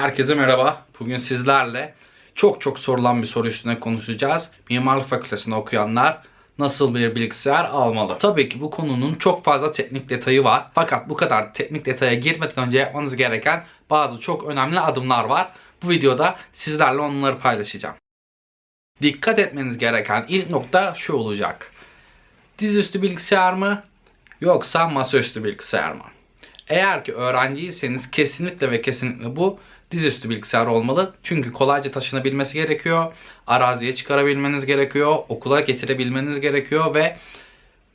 Herkese merhaba. Bugün sizlerle çok çok sorulan bir soru üstüne konuşacağız. Mimarlık fakültesinde okuyanlar nasıl bir bilgisayar almalı? Tabii ki bu konunun çok fazla teknik detayı var. Fakat bu kadar teknik detaya girmeden önce yapmanız gereken bazı çok önemli adımlar var. Bu videoda sizlerle onları paylaşacağım. Dikkat etmeniz gereken ilk nokta şu olacak. Dizüstü bilgisayar mı yoksa masaüstü bilgisayar mı? Eğer ki öğrenciyseniz kesinlikle ve kesinlikle bu dizüstü bilgisayar olmalı. Çünkü kolayca taşınabilmesi gerekiyor. Araziye çıkarabilmeniz gerekiyor. Okula getirebilmeniz gerekiyor ve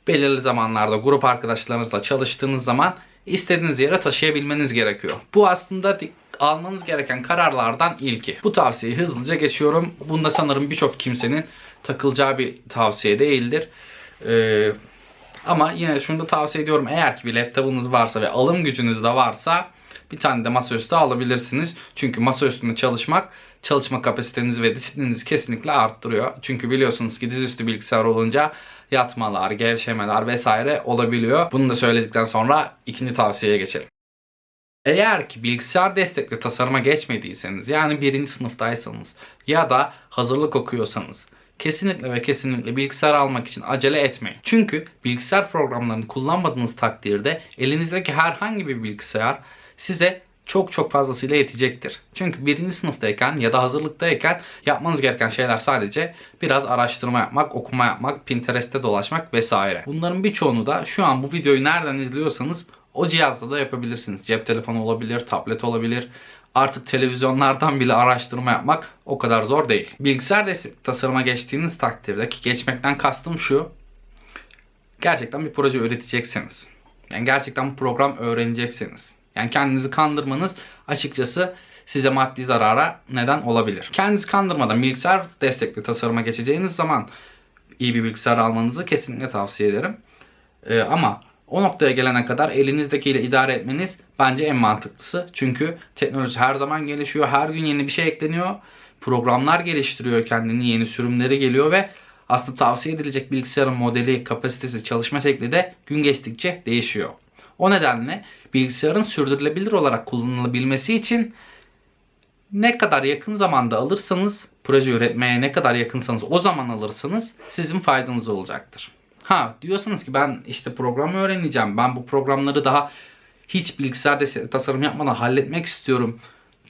belirli zamanlarda grup arkadaşlarınızla çalıştığınız zaman istediğiniz yere taşıyabilmeniz gerekiyor. Bu aslında almanız gereken kararlardan ilki. Bu tavsiyeyi hızlıca geçiyorum. Bunda sanırım birçok kimsenin takılacağı bir tavsiye değildir. Ee, ama yine şunu da tavsiye ediyorum. Eğer ki bir laptopunuz varsa ve alım gücünüz de varsa bir tane de masaüstü alabilirsiniz. Çünkü masaüstünde çalışmak çalışma kapasitenizi ve disiplininizi kesinlikle arttırıyor. Çünkü biliyorsunuz ki dizüstü bilgisayar olunca yatmalar, gevşemeler vesaire olabiliyor. Bunu da söyledikten sonra ikinci tavsiyeye geçelim. Eğer ki bilgisayar destekli tasarıma geçmediyseniz yani birinci sınıftaysanız ya da hazırlık okuyorsanız kesinlikle ve kesinlikle bilgisayar almak için acele etmeyin. Çünkü bilgisayar programlarını kullanmadığınız takdirde elinizdeki herhangi bir bilgisayar size çok çok fazlasıyla yetecektir. Çünkü birinci sınıftayken ya da hazırlıktayken yapmanız gereken şeyler sadece biraz araştırma yapmak, okuma yapmak, Pinterest'te dolaşmak vesaire. Bunların birçoğunu da şu an bu videoyu nereden izliyorsanız o cihazda da yapabilirsiniz. Cep telefonu olabilir, tablet olabilir. Artık televizyonlardan bile araştırma yapmak o kadar zor değil. Bilgisayar destekli tasarıma geçtiğiniz takdirde ki geçmekten kastım şu. Gerçekten bir proje üreteceksiniz. Yani gerçekten bu program öğreneceksiniz. Yani kendinizi kandırmanız açıkçası size maddi zarara neden olabilir. Kendinizi kandırmadan bilgisayar destekli tasarıma geçeceğiniz zaman iyi bir bilgisayar almanızı kesinlikle tavsiye ederim. Ee, ama o noktaya gelene kadar elinizdekiyle idare etmeniz bence en mantıklısı. Çünkü teknoloji her zaman gelişiyor. Her gün yeni bir şey ekleniyor. Programlar geliştiriyor kendini. Yeni sürümleri geliyor ve aslında tavsiye edilecek bilgisayarın modeli, kapasitesi, çalışma şekli de gün geçtikçe değişiyor. O nedenle bilgisayarın sürdürülebilir olarak kullanılabilmesi için ne kadar yakın zamanda alırsanız, proje üretmeye ne kadar yakınsanız o zaman alırsanız sizin faydanız olacaktır. Ha diyorsunuz ki ben işte programı öğreneceğim. Ben bu programları daha hiç bilgisayar tasarım yapmadan halletmek istiyorum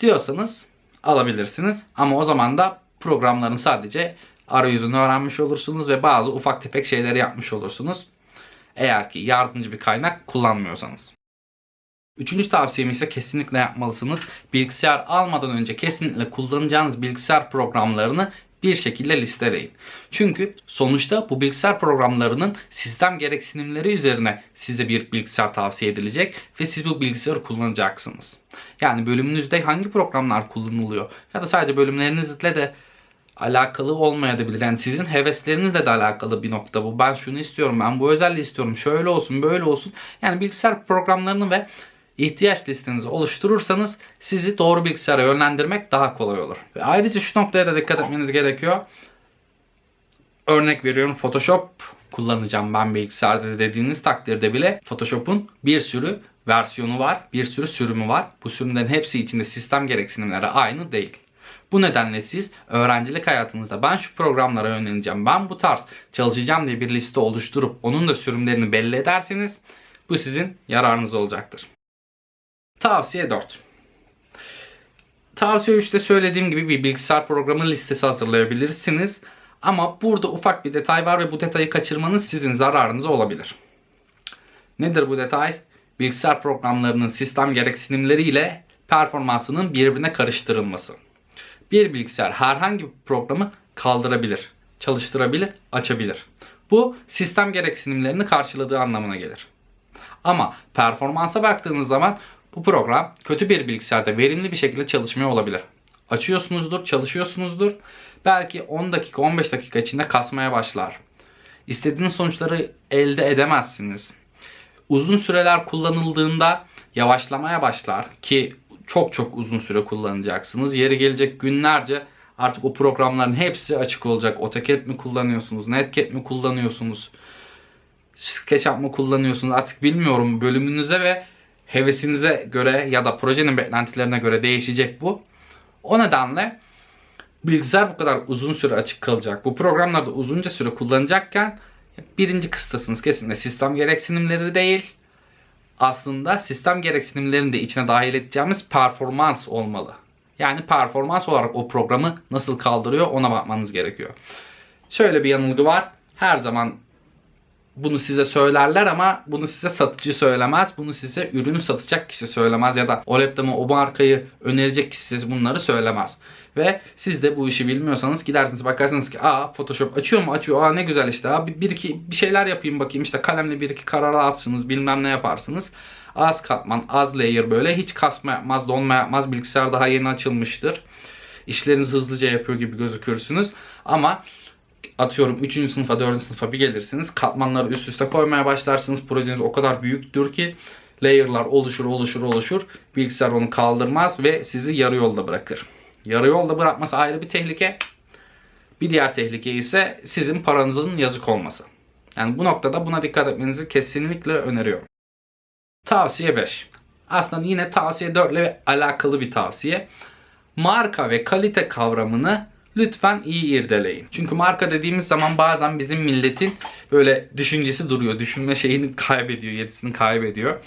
diyorsanız alabilirsiniz. Ama o zaman da programların sadece arayüzünü öğrenmiş olursunuz ve bazı ufak tefek şeyleri yapmış olursunuz. Eğer ki yardımcı bir kaynak kullanmıyorsanız. Üçüncü tavsiyem ise kesinlikle yapmalısınız. Bilgisayar almadan önce kesinlikle kullanacağınız bilgisayar programlarını bir şekilde listeleyin. Çünkü sonuçta bu bilgisayar programlarının sistem gereksinimleri üzerine size bir bilgisayar tavsiye edilecek ve siz bu bilgisayarı kullanacaksınız. Yani bölümünüzde hangi programlar kullanılıyor ya da sadece bölümlerinizle de alakalı olmayabilir. Yani sizin heveslerinizle de alakalı bir nokta bu. Ben şunu istiyorum, ben bu özelliği istiyorum, şöyle olsun, böyle olsun. Yani bilgisayar programlarını ve ihtiyaç listenizi oluşturursanız sizi doğru bilgisayara yönlendirmek daha kolay olur. Ve ayrıca şu noktaya da dikkat etmeniz gerekiyor. Örnek veriyorum Photoshop kullanacağım ben bilgisayarda dediğiniz takdirde bile Photoshop'un bir sürü versiyonu var, bir sürü sürümü var. Bu sürümlerin hepsi içinde sistem gereksinimleri aynı değil. Bu nedenle siz öğrencilik hayatınızda ben şu programlara yöneleceğim, ben bu tarz çalışacağım diye bir liste oluşturup onun da sürümlerini belli ederseniz bu sizin yararınız olacaktır. Tavsiye 4. Tavsiye 3'te söylediğim gibi bir bilgisayar programı listesi hazırlayabilirsiniz. Ama burada ufak bir detay var ve bu detayı kaçırmanız sizin zararınıza olabilir. Nedir bu detay? Bilgisayar programlarının sistem gereksinimleriyle performansının birbirine karıştırılması. Bir bilgisayar herhangi bir programı kaldırabilir, çalıştırabilir, açabilir. Bu sistem gereksinimlerini karşıladığı anlamına gelir. Ama performansa baktığınız zaman bu program kötü bir bilgisayarda verimli bir şekilde çalışmıyor olabilir. Açıyorsunuzdur, çalışıyorsunuzdur. Belki 10 dakika, 15 dakika içinde kasmaya başlar. İstediğiniz sonuçları elde edemezsiniz. Uzun süreler kullanıldığında yavaşlamaya başlar ki çok çok uzun süre kullanacaksınız. Yeri gelecek günlerce artık o programların hepsi açık olacak. AutoCAD mi kullanıyorsunuz, Netcad mi kullanıyorsunuz, SketchUp mı kullanıyorsunuz artık bilmiyorum bölümünüze ve hevesinize göre ya da projenin beklentilerine göre değişecek bu. O nedenle bilgisayar bu kadar uzun süre açık kalacak. Bu programlarda uzunca süre kullanacakken birinci kıstasınız kesinlikle sistem gereksinimleri değil. Aslında sistem gereksinimlerini de içine dahil edeceğimiz performans olmalı. Yani performans olarak o programı nasıl kaldırıyor ona bakmanız gerekiyor. Şöyle bir yanılgı var. Her zaman bunu size söylerler ama bunu size satıcı söylemez. Bunu size ürünü satacak kişi söylemez ya da o laptopu o markayı önerecek kişi size bunları söylemez. Ve siz de bu işi bilmiyorsanız gidersiniz bakarsınız ki aa Photoshop açıyor mu açıyor aa ne güzel işte aa, bir, bir iki bir şeyler yapayım bakayım işte kalemle bir iki karar atsınız bilmem ne yaparsınız. Az katman az layer böyle hiç kasma yapmaz donma yapmaz bilgisayar daha yeni açılmıştır. İşlerinizi hızlıca yapıyor gibi gözükürsünüz ama atıyorum 3. sınıfa 4. sınıfa bir gelirsiniz. Katmanları üst üste koymaya başlarsınız. Projeniz o kadar büyüktür ki layer'lar oluşur oluşur oluşur. Bilgisayar onu kaldırmaz ve sizi yarı yolda bırakır. Yarı yolda bırakması ayrı bir tehlike. Bir diğer tehlike ise sizin paranızın yazık olması. Yani bu noktada buna dikkat etmenizi kesinlikle öneriyorum. Tavsiye 5. Aslında yine tavsiye 4 ile alakalı bir tavsiye. Marka ve kalite kavramını lütfen iyi irdeleyin. Çünkü marka dediğimiz zaman bazen bizim milletin böyle düşüncesi duruyor. Düşünme şeyini kaybediyor, yetisini kaybediyor.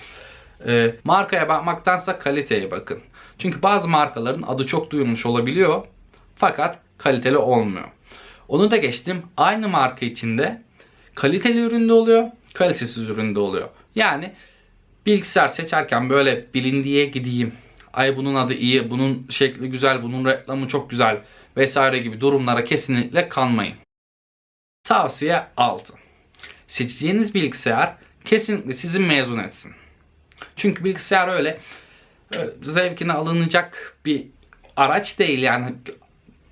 Ee, markaya bakmaktansa kaliteye bakın. Çünkü bazı markaların adı çok duyulmuş olabiliyor. Fakat kaliteli olmuyor. Onu da geçtim. Aynı marka içinde kaliteli üründe oluyor, kalitesiz üründe oluyor. Yani bilgisayar seçerken böyle bilindiğe gideyim. Ay bunun adı iyi, bunun şekli güzel, bunun reklamı çok güzel vesaire gibi durumlara kesinlikle kanmayın. Tavsiye 6. Seçeceğiniz bilgisayar kesinlikle sizi mezun etsin. Çünkü bilgisayar öyle, öyle zevkine alınacak bir araç değil yani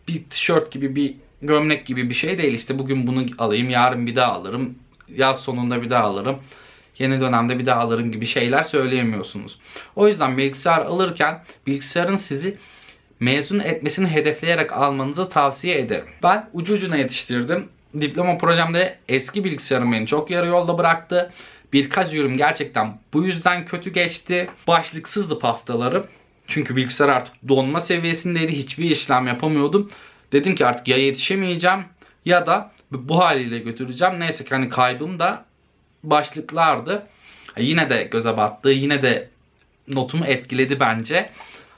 bir tişört gibi bir gömlek gibi bir şey değil. İşte bugün bunu alayım, yarın bir daha alırım, yaz sonunda bir daha alırım, yeni dönemde bir daha alırım gibi şeyler söyleyemiyorsunuz. O yüzden bilgisayar alırken bilgisayarın sizi mezun etmesini hedefleyerek almanızı tavsiye ederim. Ben ucu ucuna yetiştirdim. Diploma projemde eski bilgisayarım beni çok yarı yolda bıraktı. Birkaç yorum gerçekten bu yüzden kötü geçti. Başlıksızdı haftaları. Çünkü bilgisayar artık donma seviyesindeydi. Hiçbir işlem yapamıyordum. Dedim ki artık ya yetişemeyeceğim ya da bu haliyle götüreceğim. Neyse ki hani kaybım da başlıklardı. Yine de göze battı. Yine de notumu etkiledi bence.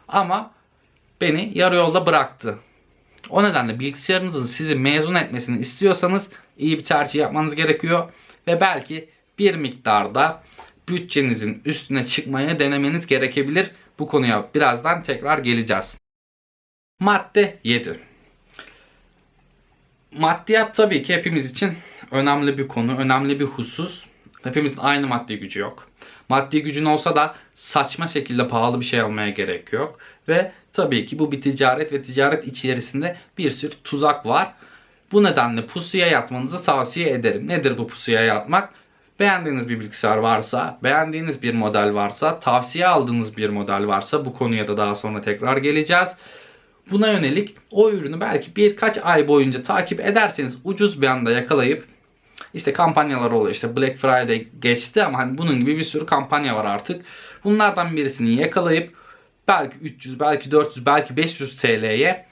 Ama beni yarı yolda bıraktı. O nedenle bilgisayarınızın sizi mezun etmesini istiyorsanız iyi bir tercih yapmanız gerekiyor. Ve belki bir miktarda bütçenizin üstüne çıkmaya denemeniz gerekebilir. Bu konuya birazdan tekrar geleceğiz. Madde 7. Maddiyat tabii ki hepimiz için önemli bir konu, önemli bir husus. Hepimizin aynı maddi gücü yok. Maddi gücün olsa da saçma şekilde pahalı bir şey almaya gerek yok. Ve tabii ki bu bir ticaret ve ticaret içerisinde bir sürü tuzak var. Bu nedenle pusuya yatmanızı tavsiye ederim. Nedir bu pusuya yatmak? Beğendiğiniz bir bilgisayar varsa, beğendiğiniz bir model varsa, tavsiye aldığınız bir model varsa bu konuya da daha sonra tekrar geleceğiz. Buna yönelik o ürünü belki birkaç ay boyunca takip ederseniz ucuz bir anda yakalayıp işte kampanyalar oluyor. İşte Black Friday geçti ama hani bunun gibi bir sürü kampanya var artık. Bunlardan birisini yakalayıp belki 300, belki 400, belki 500 TL'ye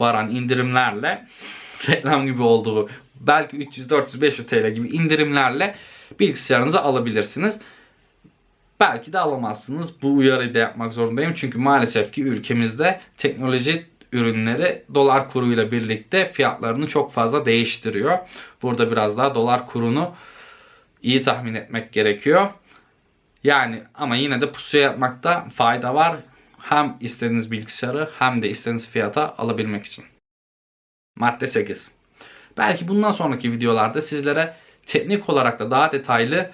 varan indirimlerle reklam gibi oldu bu. Belki 300, 400, 500 TL gibi indirimlerle bilgisayarınızı alabilirsiniz. Belki de alamazsınız. Bu uyarıyı da yapmak zorundayım. Çünkü maalesef ki ülkemizde teknoloji ürünleri dolar kuruyla birlikte fiyatlarını çok fazla değiştiriyor. Burada biraz daha dolar kurunu iyi tahmin etmek gerekiyor. Yani ama yine de pusuya yatmakta fayda var. Hem istediğiniz bilgisayarı hem de istediğiniz fiyata alabilmek için. Madde 8. Belki bundan sonraki videolarda sizlere teknik olarak da daha detaylı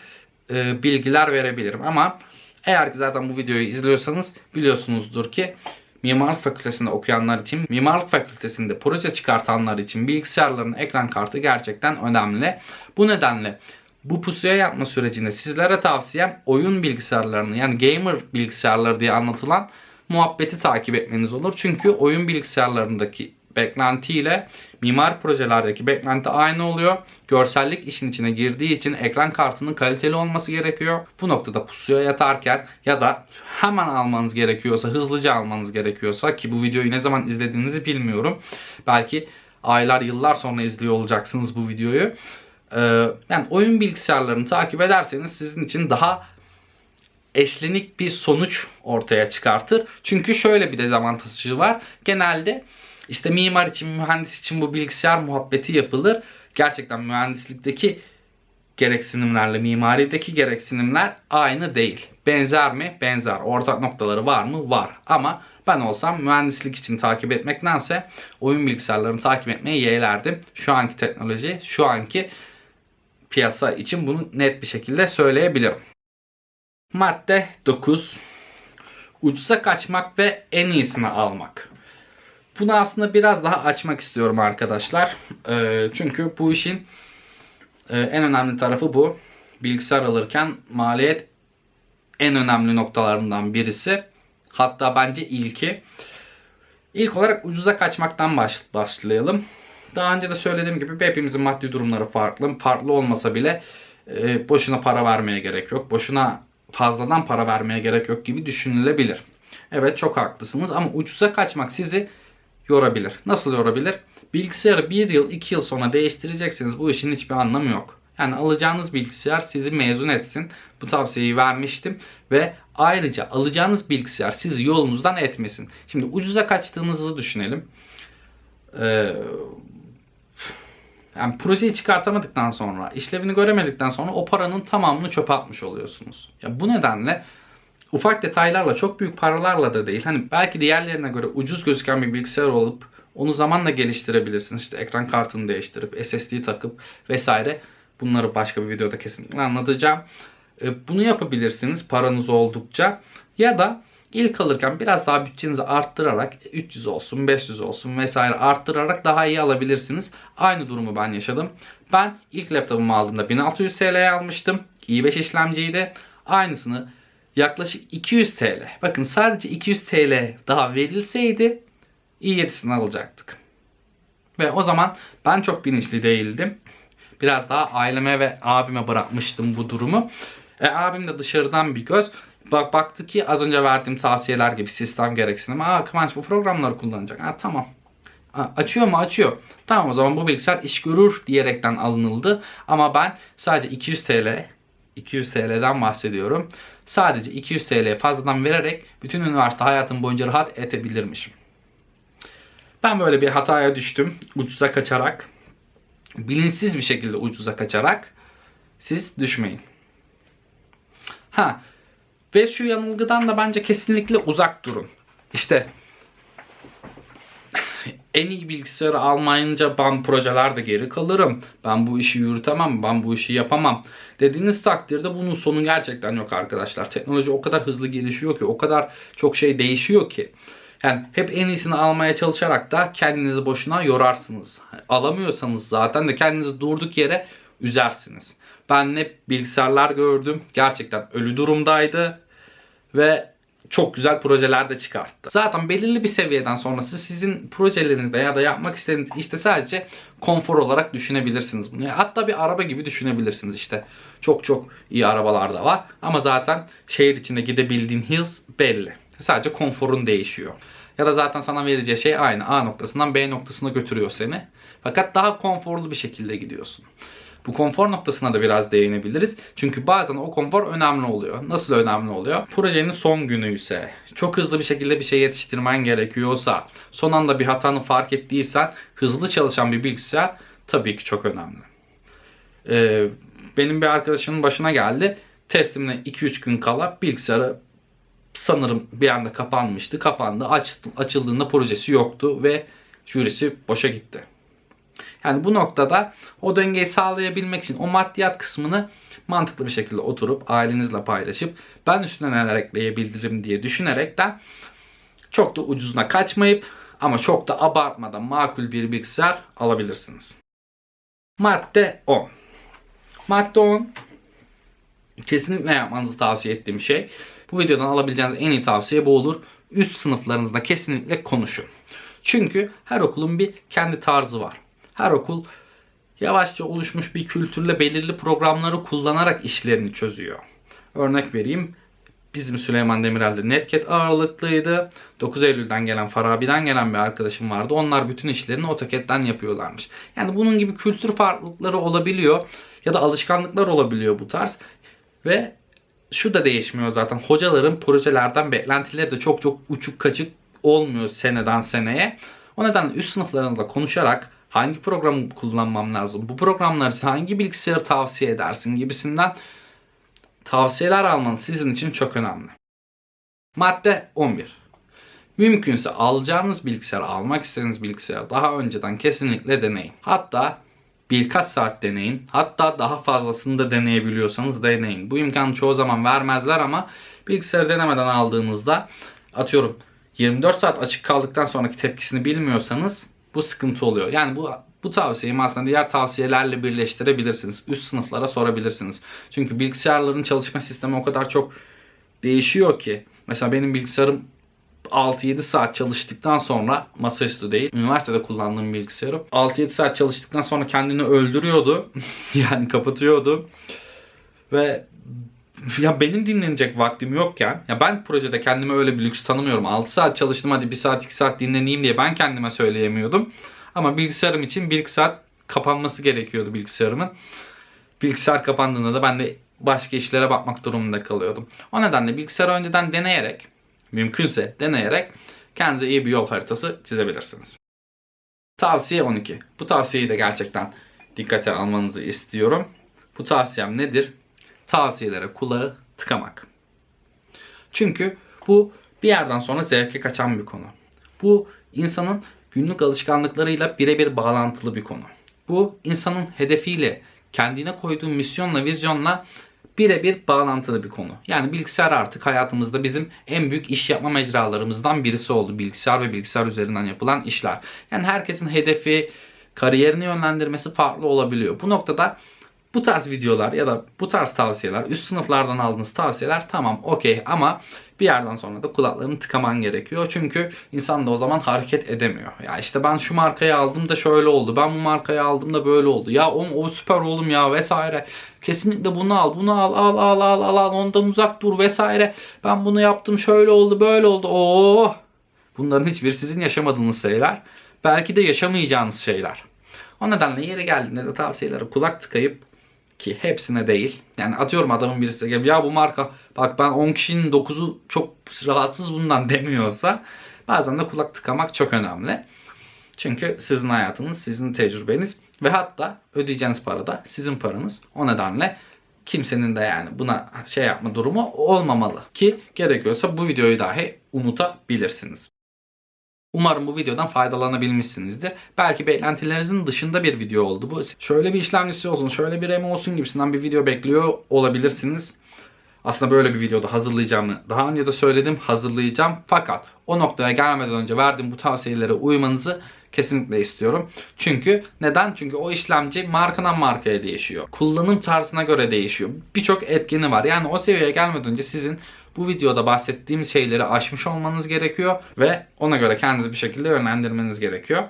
e, bilgiler verebilirim ama eğer ki zaten bu videoyu izliyorsanız biliyorsunuzdur ki Mimarlık Fakültesinde okuyanlar için, Mimarlık Fakültesinde proje çıkartanlar için bilgisayarların ekran kartı gerçekten önemli. Bu nedenle bu pusuya yatma sürecinde sizlere tavsiyem oyun bilgisayarlarını yani gamer bilgisayarları diye anlatılan muhabbeti takip etmeniz olur. Çünkü oyun bilgisayarlarındaki beklentiyle mimar projelerdeki beklenti aynı oluyor. Görsellik işin içine girdiği için ekran kartının kaliteli olması gerekiyor. Bu noktada pusuya yatarken ya da hemen almanız gerekiyorsa, hızlıca almanız gerekiyorsa ki bu videoyu ne zaman izlediğinizi bilmiyorum. Belki aylar, yıllar sonra izliyor olacaksınız bu videoyu. Ee, yani oyun bilgisayarlarını takip ederseniz sizin için daha eşlenik bir sonuç ortaya çıkartır. Çünkü şöyle bir dezavantajı var. Genelde işte mimar için, mühendis için bu bilgisayar muhabbeti yapılır. Gerçekten mühendislikteki gereksinimlerle mimarideki gereksinimler aynı değil. Benzer mi? Benzer. Ortak noktaları var mı? Var. Ama ben olsam mühendislik için takip etmektense oyun bilgisayarlarını takip etmeyi yeğlerdim. Şu anki teknoloji, şu anki piyasa için bunu net bir şekilde söyleyebilirim. Madde 9. Ucuza kaçmak ve en iyisini almak. Bunu aslında biraz daha açmak istiyorum arkadaşlar. Ee, çünkü bu işin e, en önemli tarafı bu. Bilgisayar alırken maliyet en önemli noktalarından birisi. Hatta bence ilki. İlk olarak ucuza kaçmaktan baş, başlayalım. Daha önce de söylediğim gibi hepimizin maddi durumları farklı. Farklı olmasa bile e, boşuna para vermeye gerek yok. Boşuna fazladan para vermeye gerek yok gibi düşünülebilir. Evet çok haklısınız ama ucuza kaçmak sizi yorabilir. Nasıl yorabilir? Bilgisayarı bir yıl iki yıl sonra değiştireceksiniz. Bu işin hiçbir anlamı yok. Yani alacağınız bilgisayar sizi mezun etsin. Bu tavsiyeyi vermiştim. Ve ayrıca alacağınız bilgisayar sizi yolunuzdan etmesin. Şimdi ucuza kaçtığınızı düşünelim. Ee, yani projeyi çıkartamadıktan sonra, işlevini göremedikten sonra o paranın tamamını çöpe atmış oluyorsunuz. Ya bu nedenle ufak detaylarla, çok büyük paralarla da değil. Hani belki diğerlerine göre ucuz gözüken bir bilgisayar olup onu zamanla geliştirebilirsiniz. İşte ekran kartını değiştirip, SSD takıp vesaire. Bunları başka bir videoda kesinlikle anlatacağım. E, bunu yapabilirsiniz paranız oldukça. Ya da ilk alırken biraz daha bütçenizi arttırarak 300 olsun 500 olsun vesaire arttırarak daha iyi alabilirsiniz. Aynı durumu ben yaşadım. Ben ilk laptopumu aldığımda 1600 TL'ye almıştım. i5 işlemciydi. Aynısını yaklaşık 200 TL. Bakın sadece 200 TL daha verilseydi i7'sini alacaktık. Ve o zaman ben çok bilinçli değildim. Biraz daha aileme ve abime bırakmıştım bu durumu. E, abim de dışarıdan bir göz. Bak baktı ki az önce verdiğim tavsiyeler gibi sistem gereksinimi. Aa Kıvanç bu programları kullanacak. Ha tamam. Ha, açıyor mu? Açıyor. Tamam o zaman bu bilgisayar iş görür diyerekten alınıldı. Ama ben sadece 200 TL 200 TL'den bahsediyorum. Sadece 200 TL fazladan vererek bütün üniversite hayatım boyunca rahat edebilirmişim. Ben böyle bir hataya düştüm. Ucuza kaçarak. Bilinçsiz bir şekilde ucuza kaçarak. Siz düşmeyin. Ha. Ve şu yanılgıdan da bence kesinlikle uzak durun. İşte en iyi bilgisayarı almayınca ben projelerde geri kalırım. Ben bu işi yürütemem, ben bu işi yapamam. Dediğiniz takdirde bunun sonu gerçekten yok arkadaşlar. Teknoloji o kadar hızlı gelişiyor ki, o kadar çok şey değişiyor ki. Yani hep en iyisini almaya çalışarak da kendinizi boşuna yorarsınız. Alamıyorsanız zaten de kendinizi durduk yere üzersiniz. Ben ne bilgisayarlar gördüm. Gerçekten ölü durumdaydı. Ve çok güzel projeler de çıkarttı. Zaten belirli bir seviyeden sonrası sizin projelerinizde ya da yapmak istediğiniz işte sadece konfor olarak düşünebilirsiniz bunu. Hatta bir araba gibi düşünebilirsiniz işte. Çok çok iyi arabalar da var. Ama zaten şehir içinde gidebildiğin hız belli. Sadece konforun değişiyor. Ya da zaten sana vereceği şey aynı. A noktasından B noktasına götürüyor seni. Fakat daha konforlu bir şekilde gidiyorsun. Bu konfor noktasına da biraz değinebiliriz. Çünkü bazen o konfor önemli oluyor. Nasıl önemli oluyor? Projenin son günü ise, çok hızlı bir şekilde bir şey yetiştirmen gerekiyorsa, son anda bir hatanı fark ettiysen hızlı çalışan bir bilgisayar tabii ki çok önemli. Ee, benim bir arkadaşımın başına geldi. Teslimine 2-3 gün kala bilgisayarı sanırım bir anda kapanmıştı. Kapandı. Aç, açıldığında projesi yoktu ve jürisi boşa gitti. Yani bu noktada o dengeyi sağlayabilmek için o maddiyat kısmını mantıklı bir şekilde oturup ailenizle paylaşıp ben üstüne neler ekleyebilirim diye düşünerekten çok da ucuzuna kaçmayıp ama çok da abartmadan makul bir bilgisayar alabilirsiniz. Madde 10. Madde 10 kesinlikle yapmanızı tavsiye ettiğim şey. Bu videodan alabileceğiniz en iyi tavsiye bu olur. Üst sınıflarınızda kesinlikle konuşun. Çünkü her okulun bir kendi tarzı var. Her okul yavaşça oluşmuş bir kültürle belirli programları kullanarak işlerini çözüyor. Örnek vereyim. Bizim Süleyman Demirel'de Netcat ağırlıklıydı. 9 Eylül'den gelen Farabi'den gelen bir arkadaşım vardı. Onlar bütün işlerini AutoCAD'den yapıyorlarmış. Yani bunun gibi kültür farklılıkları olabiliyor. Ya da alışkanlıklar olabiliyor bu tarz. Ve şu da değişmiyor zaten. Hocaların projelerden beklentileri de çok çok uçuk kaçık olmuyor seneden seneye. O nedenle üst sınıflarında konuşarak hangi programı kullanmam lazım, bu programlar için hangi bilgisayarı tavsiye edersin gibisinden tavsiyeler almanız sizin için çok önemli. Madde 11. Mümkünse alacağınız bilgisayar, almak istediğiniz bilgisayarı daha önceden kesinlikle deneyin. Hatta birkaç saat deneyin. Hatta daha fazlasını da deneyebiliyorsanız deneyin. Bu imkanı çoğu zaman vermezler ama bilgisayarı denemeden aldığınızda atıyorum 24 saat açık kaldıktan sonraki tepkisini bilmiyorsanız bu sıkıntı oluyor. Yani bu bu tavsiyeyi aslında diğer tavsiyelerle birleştirebilirsiniz. Üst sınıflara sorabilirsiniz. Çünkü bilgisayarların çalışma sistemi o kadar çok değişiyor ki. Mesela benim bilgisayarım 6-7 saat çalıştıktan sonra masaüstü değil. Üniversitede kullandığım bilgisayarım 6-7 saat çalıştıktan sonra kendini öldürüyordu. yani kapatıyordu. Ve ya benim dinlenecek vaktim yokken ya ben projede kendime öyle bir lüks tanımıyorum. 6 saat çalıştım hadi 1 saat 2 saat dinleneyim diye ben kendime söyleyemiyordum. Ama bilgisayarım için 1 saat kapanması gerekiyordu bilgisayarımın. Bilgisayar kapandığında da ben de başka işlere bakmak durumunda kalıyordum. O nedenle bilgisayarı önceden deneyerek mümkünse deneyerek kendinize iyi bir yol haritası çizebilirsiniz. Tavsiye 12. Bu tavsiyeyi de gerçekten dikkate almanızı istiyorum. Bu tavsiyem nedir? Tavsiyelere kulağı tıkamak. Çünkü bu bir yerden sonra zevke kaçan bir konu. Bu insanın günlük alışkanlıklarıyla birebir bağlantılı bir konu. Bu insanın hedefiyle, kendine koyduğu misyonla, vizyonla birebir bağlantılı bir konu. Yani bilgisayar artık hayatımızda bizim en büyük iş yapma mecralarımızdan birisi oldu. Bilgisayar ve bilgisayar üzerinden yapılan işler. Yani herkesin hedefi, kariyerini yönlendirmesi farklı olabiliyor. Bu noktada bu tarz videolar ya da bu tarz tavsiyeler, üst sınıflardan aldığınız tavsiyeler tamam okey ama bir yerden sonra da kulaklarını tıkaman gerekiyor. Çünkü insan da o zaman hareket edemiyor. Ya işte ben şu markayı aldım da şöyle oldu. Ben bu markayı aldım da böyle oldu. Ya o, o süper oğlum ya vesaire. Kesinlikle bunu al, bunu al, al, al, al, al, al, ondan uzak dur vesaire. Ben bunu yaptım, şöyle oldu, böyle oldu. Oo! Bunların hiçbir sizin yaşamadığınız şeyler. Belki de yaşamayacağınız şeyler. O nedenle yeri geldiğinde de tavsiyelere kulak tıkayıp ki hepsine değil. Yani atıyorum adamın birisi gelip ya bu marka bak ben 10 kişinin 9'u çok rahatsız bundan demiyorsa bazen de kulak tıkamak çok önemli. Çünkü sizin hayatınız, sizin tecrübeniz ve hatta ödeyeceğiniz para da sizin paranız. O nedenle kimsenin de yani buna şey yapma durumu olmamalı. Ki gerekiyorsa bu videoyu dahi unutabilirsiniz. Umarım bu videodan faydalanabilmişsinizdir. Belki beklentilerinizin dışında bir video oldu bu. Şöyle bir işlemcisi olsun, şöyle bir RAM olsun gibisinden bir video bekliyor olabilirsiniz. Aslında böyle bir videoda hazırlayacağımı daha önce de söyledim hazırlayacağım. Fakat o noktaya gelmeden önce verdiğim bu tavsiyelere uymanızı kesinlikle istiyorum. Çünkü neden? Çünkü o işlemci markadan markaya değişiyor. Kullanım tarzına göre değişiyor. Birçok etkeni var. Yani o seviyeye gelmeden önce sizin bu videoda bahsettiğim şeyleri aşmış olmanız gerekiyor ve ona göre kendinizi bir şekilde yönlendirmeniz gerekiyor.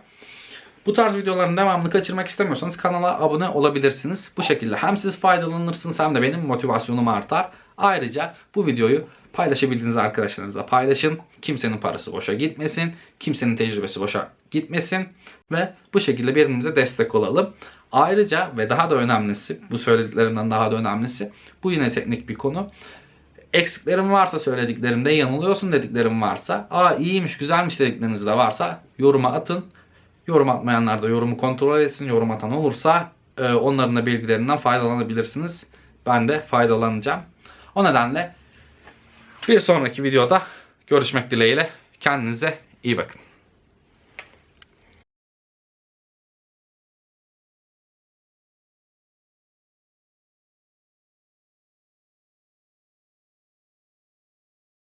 Bu tarz videoların devamını kaçırmak istemiyorsanız kanala abone olabilirsiniz. Bu şekilde hem siz faydalanırsınız hem de benim motivasyonum artar. Ayrıca bu videoyu paylaşabildiğiniz arkadaşlarınızla paylaşın. Kimsenin parası boşa gitmesin. Kimsenin tecrübesi boşa gitmesin. Ve bu şekilde birbirimize destek olalım. Ayrıca ve daha da önemlisi, bu söylediklerimden daha da önemlisi, bu yine teknik bir konu eksiklerim varsa söylediklerimde, yanılıyorsun dediklerim varsa, aa iyiymiş, güzelmiş dedikleriniz de varsa yoruma atın. Yorum atmayanlar da yorumu kontrol etsin. Yorum atan olursa e, onların da bilgilerinden faydalanabilirsiniz. Ben de faydalanacağım. O nedenle bir sonraki videoda görüşmek dileğiyle. Kendinize iyi bakın.